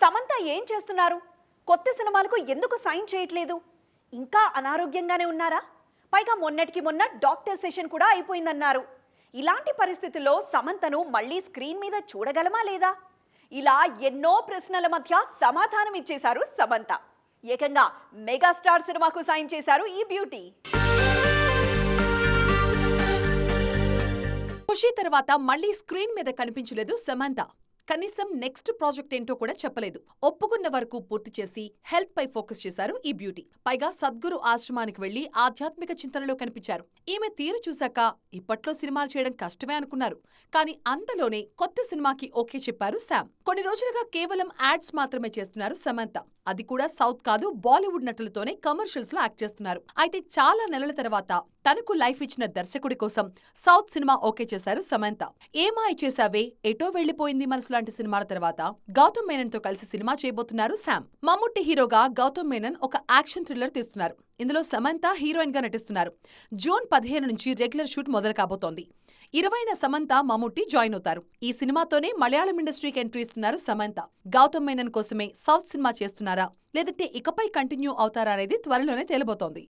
సమంత ఏం చేస్తున్నారు? కొత్త సినిమాలకు ఎందుకు సైన్ చేయట్లేదు? ఇంకా అనారోగ్యంగానే ఉన్నారా? పైగా మొన్నటికి మొన్న డాక్టర్ సెషన్ కూడా అయిపోయిందన్నారు. ఇలాంటి పరిస్థితుల్లో సమంతను మళ్ళీ స్క్రీన్ మీద చూడగలమా లేదా? ఇలా ఎన్నో ప్రశ్నల మధ్య సమాధానం ఇచ్చేశారు సమంత. ఏకంగా మెగాస్టార్ సినిమాకు సైన్ చేశారు ఈ బ్యూటీ. ఖుషి తర్వాత మళ్ళీ స్క్రీన్ మీద కనిపించలేదు సమంత. కనీసం నెక్స్ట్ ప్రాజెక్ట్ ఏంటో కూడా చెప్పలేదు. ఒప్పుకున్న వరకు పూర్తి చేసి హెల్త్ పై ఫోకస్ చేశారు ఈ బ్యూటీ. పైగా సద్గురు ఆశ్రమానికి వెళ్ళి ఆధ్యాత్మిక చింతనలో కనిపించారు. ఈమె తీరు చూశాక ఇప్పట్లో సినిమాలు చేయడం కష్టమే అనుకున్నారు. కానీ అంతలోనే కొత్త సినిమాకి ఓకే చెప్పారు శామ్. కొన్ని రోజులుగా కేవలం యాడ్స్ మాత్రమే చేస్తున్నారు సమంత. అది కూడా సౌత్ కాదు బాలీవుడ్ నటులతోనే కమర్షియల్స్లో యాక్ట్ చేస్తున్నారు. అయితే చాలా నెలల తర్వాత తనకు లైఫ్ ఇచ్చిన దర్శకుడి కోసం సౌత్ సినిమా ఓకే చేశారు సమంత. ఏమాయి చేశావే ఎటో వెళ్ళిపోయింది మనసు లాంటి సినిమాల తర్వాత గౌతమ్ మేనన్తో కలిసి సినిమా చేయబోతున్నారు శామ్. మమ్ముట్టి హీరోగా గౌతమ్ మేనన్ ఒక యాక్షన్ థ్రిల్లర్ తీస్తున్నారు. ఇందులో సమంత హీరోయిన్గా నటిస్తున్నారు. జూన్ పదిహేను నుంచి రెగ్యులర్ షూట్ మొదలు కాబోతోంది. ఇరవైన సమంత మమ్ముట్టి జాయిన్ అవుతారు. ఈ సినిమాతోనే మలయాళం ఇండస్ట్రీకి ఎంట్రీ ఇస్తున్నారు సమంత. గౌతమ్ మేనన్ కోసమే సౌత్ సినిమా చేస్తున్నారా? లేదంటే ఇకపై కంటిన్యూ అవుతారా అనేది త్వరలోనే తేలబోతోంది.